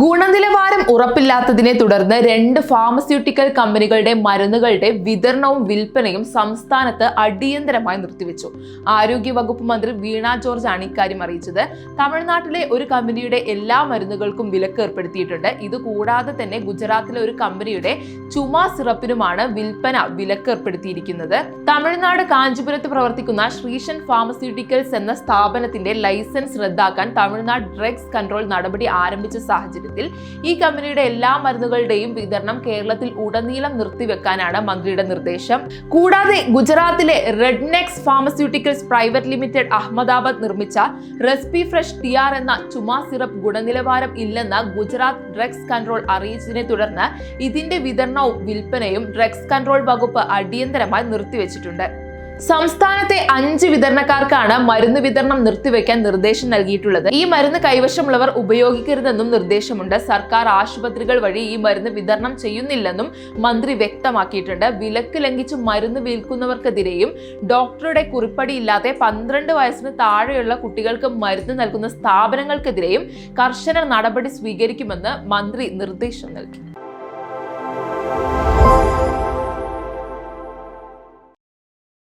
ഗുണനിലവാരം ഉറപ്പില്ലാത്തതിനെ തുടർന്ന് രണ്ട് ഫാർമസ്യൂട്ടിക്കൽ കമ്പനികളുടെ മരുന്നുകളുടെ വിതരണവും വിൽപ്പനയും സംസ്ഥാനത്ത് അടിയന്തരമായി നിർത്തിവെച്ചു. ആരോഗ്യ വകുപ്പ് മന്ത്രി വീണ ജോർജ് ആണ് ഇക്കാര്യം അറിയിച്ചത്. തമിഴ്നാട്ടിലെ ഒരു കമ്പനിയുടെ എല്ലാ മരുന്നുകൾക്കും വിലക്ക് ഏർപ്പെടുത്തിയിട്ടുണ്ട്. ഇത് കൂടാതെ തന്നെ ഗുജറാത്തിലെ ഒരു കമ്പനിയുടെ ചുമ സിറപ്പിനുമാണ് വിൽപ്പന വിലക്ക് ഏർപ്പെടുത്തിയിരിക്കുന്നത്. തമിഴ്നാട് കാഞ്ചീപുരത്ത് പ്രവർത്തിക്കുന്ന ശ്രീശൻ ഫാർമസ്യൂട്ടിക്കൽസ് എന്ന സ്ഥാപനത്തിന്റെ ലൈസൻസ് റദ്ദാക്കാൻ തമിഴ്നാട് ഡ്രഗ്സ് കൺട്രോൾ നടപടി ആരംഭിച്ച സാഹചര്യത്തിൽ ഈ കമ്പനിയുടെ എല്ലാ മരുന്നുകളുടെയും വിതരണം കേരളത്തിൽ ഉടനീളം നിർത്തിവെക്കാനാണ് മന്ത്രിയുടെ നിർദ്ദേശം. കൂടാതെ ഗുജറാത്തിലെ Rednex pharmaceuticals private limited Ahmedabad നിർമ്മിച്ച റെസ്പി ഫ്രഷ് ടി ആർ എന്ന ചുമ സിറപ്പ് ഗുണനിലവാരം ഇല്ലെന്ന ഗുജറാത്ത് ഡ്രഗ്സ് കൺട്രോൾ അറിയിച്ചതിനെ തുടർന്ന് ഇതിന്റെ വിതരണവും വിൽപ്പനയും ഡ്രഗ്സ് കൺട്രോൾ വകുപ്പ് അടിയന്തരമായി നിർത്തിവെച്ചിട്ടുണ്ട്. സംസ്ഥാനത്തെ അഞ്ച് വിതരണക്കാർക്കാണ് മരുന്ന് വിതരണം നിർത്തിവെക്കാൻ നിർദ്ദേശം നൽകിയിട്ടുള്ളത്. ഈ മരുന്ന് കൈവശമുള്ളവർ ഉപയോഗിക്കരുതെന്നും നിർദ്ദേശമുണ്ട്. സർക്കാർ ആശുപത്രികൾ വഴി ഈ മരുന്ന് വിതരണം ചെയ്യുന്നില്ലെന്നും മന്ത്രി വ്യക്തമാക്കിയിട്ടുണ്ട്. വിലക്ക് ലംഘിച്ച് മരുന്ന് വിൽക്കുന്നവർക്കെതിരെയും ഡോക്ടറുടെ കുറിപ്പടിയില്ലാതെ പന്ത്രണ്ട് വയസ്സിന് താഴെയുള്ള കുട്ടികൾക്ക് മരുന്ന് നൽകുന്ന സ്ഥാപനങ്ങൾക്കെതിരെയും കർശന നടപടി സ്വീകരിക്കുമെന്ന് മന്ത്രി നിർദ്ദേശം നൽകി.